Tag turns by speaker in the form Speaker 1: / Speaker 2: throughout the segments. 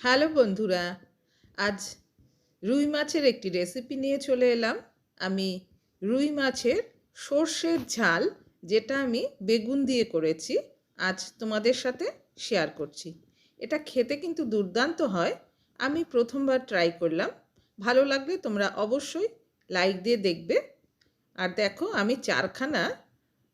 Speaker 1: Hello বন্ধুরা, আজ রুই মাছের একটি রেসিপি নিয়ে চলে এলাম। আমি রুই মাছের সর্ষের ঝাল যেটা আমি বেগুন দিয়ে করেছি, আজ তোমাদের সাথে শেয়ার করছি। এটা খেতে কিন্তু দুর্দান্ত হয়, আমি প্রথমবার ট্রাই করলাম। ভালো লাগলে তোমরা অবশ্যই লাইক দিয়ে দেখবে। আর দেখো, আমি চারখানা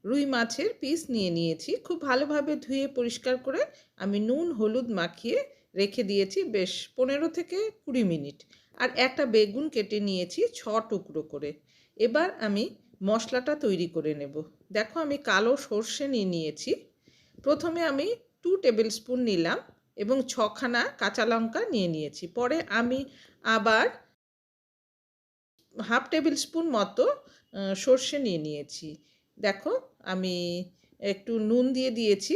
Speaker 1: রুই মাছের পিস নিয়ে নিয়েছি। খুব ভালোভাবে ধুয়ে পরিষ্কার করে আমি নুন, হলুদ মাখিয়ে রেখে দিয়েছি বেশ পনেরো থেকে কুড়ি মিনিট। আর একটা বেগুন কেটে নিয়েছি ছ টুকরো করে। এবার আমি মশলাটা তৈরি করে নেব। দেখো আমি কালো সর্ষে নিয়ে নিয়েছি। প্রথমে আমি টু টেবিল স্পুন নিলাম এবং ছখানা কাঁচা লঙ্কা নিয়ে নিয়েছি। পরে আমি আবার হাফ টেবিল স্পুন মতো সর্ষে নিয়ে নিয়েছি। দেখো আমি একটু নুন দিয়ে দিয়েছি।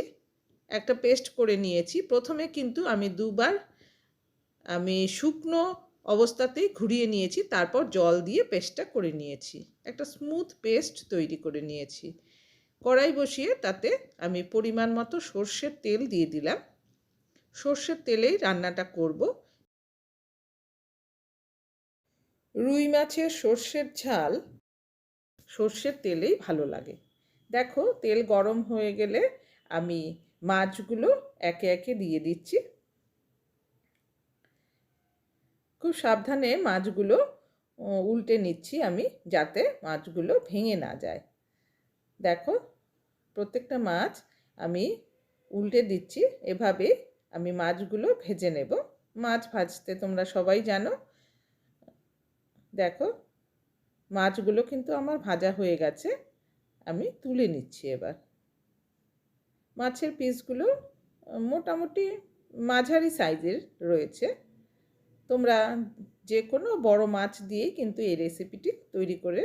Speaker 1: একটা পেস্ট করে নিয়েছি। প্রথমে কিন্তু আমি দুবার আমি শুকনো অবস্থাতেই ঘুরিয়ে নিয়েছি, তারপর জল দিয়ে পেস্টটা করে নিয়েছি। একটা স্মুথ পেস্ট তৈরি করে নিয়েছি। কড়াই বসিয়ে তাতে আমি পরিমাণ মতো সর্ষের তেল দিয়ে দিলাম। সর্ষের তেলেই রান্নাটা করব। রুই মাছের সর্ষের ঝাল সর্ষের তেলেই ভালো লাগে। দেখো তেল গরম হয়ে গেলে আমি মাছগুলো একে একে দিয়ে দিচ্ছি। খুব সাবধানে মাছগুলো উল্টে নিচ্ছি আমি যাতে মাছগুলো ভেঙে না যায়। দেখো, প্রত্যেকটা মাছ আমি উল্টে দিচ্ছি, এভাবে আমি মাছগুলো ভেজে নেব। মাছ ভাজতে তোমরা সবাই জানো। দেখো, মাছগুলো কিন্তু আমার ভাজা হয়ে গেছে, আমি তুলে নিচ্ছি এবার। মাছের পিসগুলো মোটামুটি মাঝারি সাইজের রয়েছে। তোমরা যে কোনো বড় মাছ দিয়েই কিন্তু এই রেসিপিটি তৈরি করে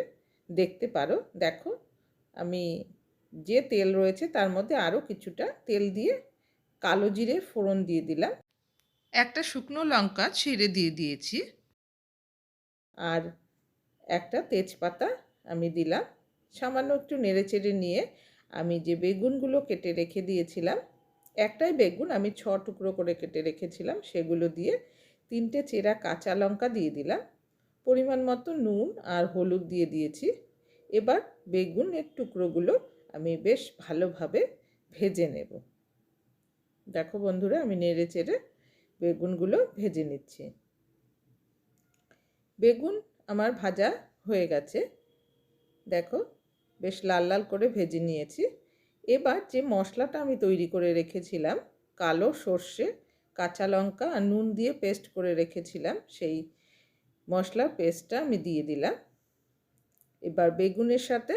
Speaker 1: দেখতে পারো। দেখো, আমি যে তেল রয়েছে তার মধ্যে আরও কিছুটা তেল দিয়ে কালো জিরে ফোড়ন দিয়ে দিলাম। একটা শুকনো লঙ্কা ছিঁড়ে দিয়ে দিয়েছি। আর একটা তেজপাতা আমি দিলাম। সামান্য একটু নেড়ে চেড়ে নিয়ে আমি যে বেগুনগুলো কেটে রেখে দিয়েছিলাম, একটাই বেগুন আমি ছ টুকরো করে কেটে রেখেছিলাম, সেগুলো দিয়ে তিনটে চেরা কাঁচা লঙ্কা দিয়ে দিলাম, পরিমাণ মতো নুন আর হলুদ দিয়ে দিয়েছি। এবার বেগুনের টুকরোগুলো আমি বেশ ভালোভাবে ভেজে নেব। দেখো বন্ধুরা, আমি নেড়ে চেড়ে বেগুনগুলো ভেজে নিচ্ছি। বেগুন আমার ভাজা হয়ে গেছে। দেখো বেশ লাল লাল করে ভেজে নিয়েছি। এবার যে মশলাটা আমি তৈরি করে রেখেছিলাম, কালো সর্ষে, কাঁচা লঙ্কা আর নুন দিয়ে পেস্ট করে রেখেছিলাম, সেই মশলার পেস্টটা আমি দিয়ে দিলাম। এবার বেগুনের সাথে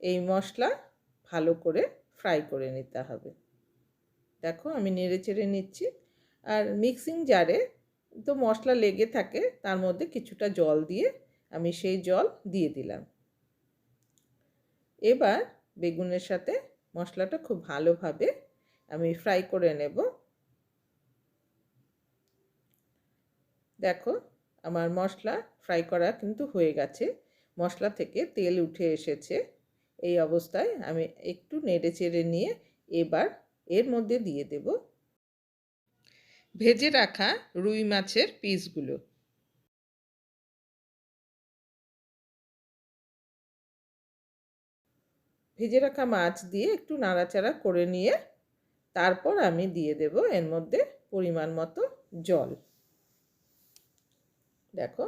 Speaker 1: এই মশলা ভালো করে ফ্রাই করে নিতে হবে। দেখো আমি নেড়ে চেড়ে নিচ্ছি। আর মিক্সিং জারে তো মশলা লেগে থাকে, তার মধ্যে কিছুটা জল দিয়ে আমি সেই জল দিয়ে দিলাম। এবার বেগুনের সাথে মশলাটা খুব ভালোভাবে আমি ফ্রাই করে নেব। দেখো, আমার মশলা ফ্রাই করা কিন্তু হয়ে গেছে। মশলা থেকে তেল উঠে এসেছে। এই অবস্থায় আমি একটু নেড়ে চেড়ে নিয়ে এবার এর মধ্যে দিয়ে দেব। ভেজে রাখা রুই মাছের পিসগুলো ভেজে রাখা মাছ দিয়ে একটু নাড়াচাড়া করে নিয়ে তারপর আমি দিয়ে দেব এর মধ্যে পরিমাণ মতো জল। দেখো,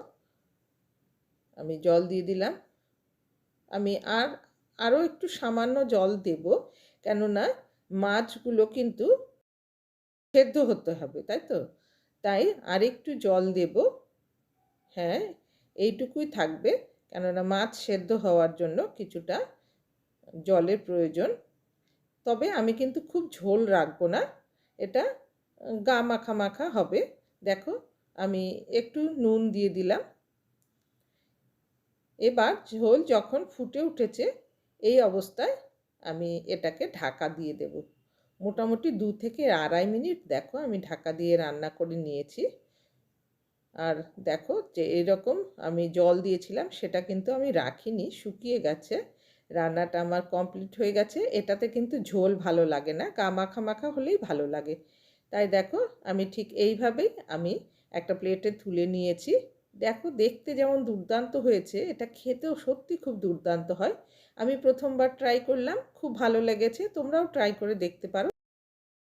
Speaker 1: আমি জল দিয়ে দিলাম। আমি আর আরও একটু সামান্য জল দেব, কেননা মাছগুলো কিন্তু সেদ্ধ হতে হবে, তাই তো? তাই আর একটু জল দেব। হ্যাঁ এইটুকুই থাকবে, কেননা মাছ সেদ্ধ হওয়ার জন্য কিছুটা জলের প্রয়োজন। তবে আমি কিন্তু খুব ঝোল রাখব না। এটা গা মাখা মাখা হবে। দেখো, আমি একটু নুন দিয়ে দিলাম। এবার ঝোল যখন ফুটে উঠেছে, এই অবস্থায় আমি এটাকে ঢাকা দিয়ে দেব। মোটামুটি দু থেকে আড়াই মিনিট দেখো, আমি ঢাকা দিয়ে রান্না করে নিয়েছি। আর দেখো যে এরকম আমি জল দিয়েছিলাম, সেটা কিন্তু আমি রাখিনি, শুকিয়ে গেছে। রান্নাটা আমার কমপ্লিট হয়ে গেছে। এটাতে কিন্তু ঝোল ভালো লাগে না গা মাখা মাখা হলেই ভালো লাগে। তাই দেখো, আমি ঠিক এইভাবেই আমি একটা প্লেটে তুলে নিয়েছি। দেখো, দেখতে যেমন দুর্দান্ত হয়েছে, এটা খেতেও সত্যি খুব দুর্দান্ত হয়। আমি প্রথমবার ট্রাই করলাম, খুব ভালো লেগেছে, তোমরাও ট্রাই করে দেখতে পারো।